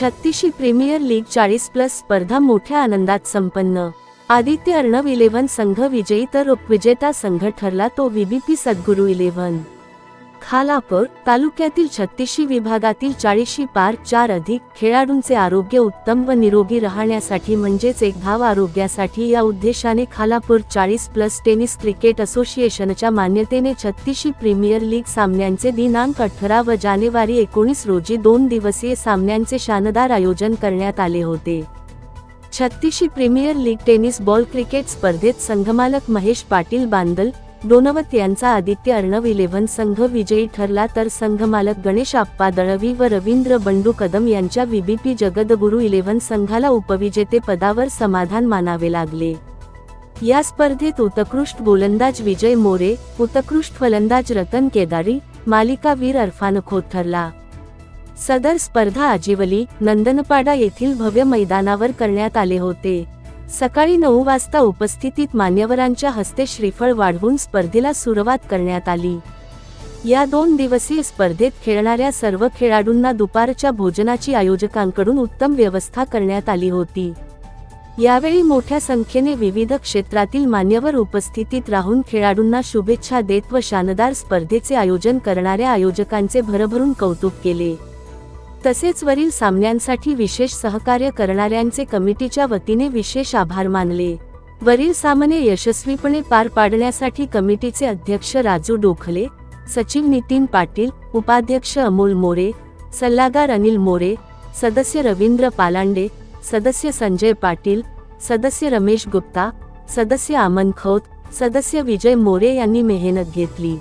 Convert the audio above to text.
छत्तीशी premier league चाळीस plus स्पर्धा मोठ्या आनंदात संपन्न. आदित्य अर्णव इलेव्हन संघ विजयी तर उपविजेता संघ ठरला तो व्हीबीपी सद्गुरू इलेव्हन. खालापूर तालुक्यातील छत्तीशी विभागातील चाळीशी पार चार अधिक खेळाडूंचे आरोग्य उत्तम व निरोगी राहण्यासाठी म्हणजेच एक धाव आरोग्यासाठी या उद्देशाने खालापूर चाळीस प्लस टेनिस क्रिकेट असोसिएशनच्या मान्यतेने छत्तीशी प्रीमियर लीग सामन्यांचे दिनांक अठरा व जानेवारी एकोणीस रोजी दोन दिवसीय सामन्यांचे शानदार आयोजन करण्यात आले होते. Chhattishi premier league tennis ball cricket स्पर्धेत संघमालक महेश पाटील बांदल डोनवत यांचा आदित्य अर्णव इलेव्हन संघ विजयी ठरला तर संघमालक गणेश आप्पा दळवी व रवींद्र बंडू कदम यांच्या व्हीबीपी जगदगुरू इलेव्हन संघाला उपविजेते पदावर समाधान मानावे लागले. या स्पर्धेत उत्कृष्ट गोलंदाज विजय मोरे उत्कृष्ट फलंदाज रतन केदारी मालिकावीर अरफान खोत ठरला सदर स्पर्धा आजिवली नंदनपाडा येथील भव्य मैदानावर करण्यात आले होते. सकाळी नऊ वाजता उपस्थितीत मान्यवरांच्या हस्ते श्रीफळ वाढवून स्पर्धेला सुरुवात करण्यात आली. या दोन दिवसीय स्पर्धेत खेळणाऱ्या सर्व खेळाडूंना दुपारच्या भोजनाची आयोजकांकडून उत्तम व्यवस्था करण्यात आली होती. यावेळी मोठ्या संख्येने विविध क्षेत्रातील मान्यवर उपस्थितीत राहून खेळाडूंना शुभेच्छा देत व शानदार स्पर्धेचे आयोजन करणाऱ्या आयोजकांचे भरभरून कौतुक केले. तसेच वरील सामन्यांसाठी विशेष सहकार्य करणाऱ्यांचे कमिटीच्या वतीने विशेष आभार मानले. वरील सामने यशस्वीपणे पार पाडण्यासाठी कमिटीचे अध्यक्ष राजू डोखले सचिव नितीन पाटील उपाध्यक्ष अमोल मोरे सल्लागार अनिल मोरे सदस्य रवींद्र पालांडे सदस्य संजय पाटील सदस्य रमेश गुप्ता सदस्य आमन खोत सदस्य विजय मोरे यांनी मेहनत घेतली.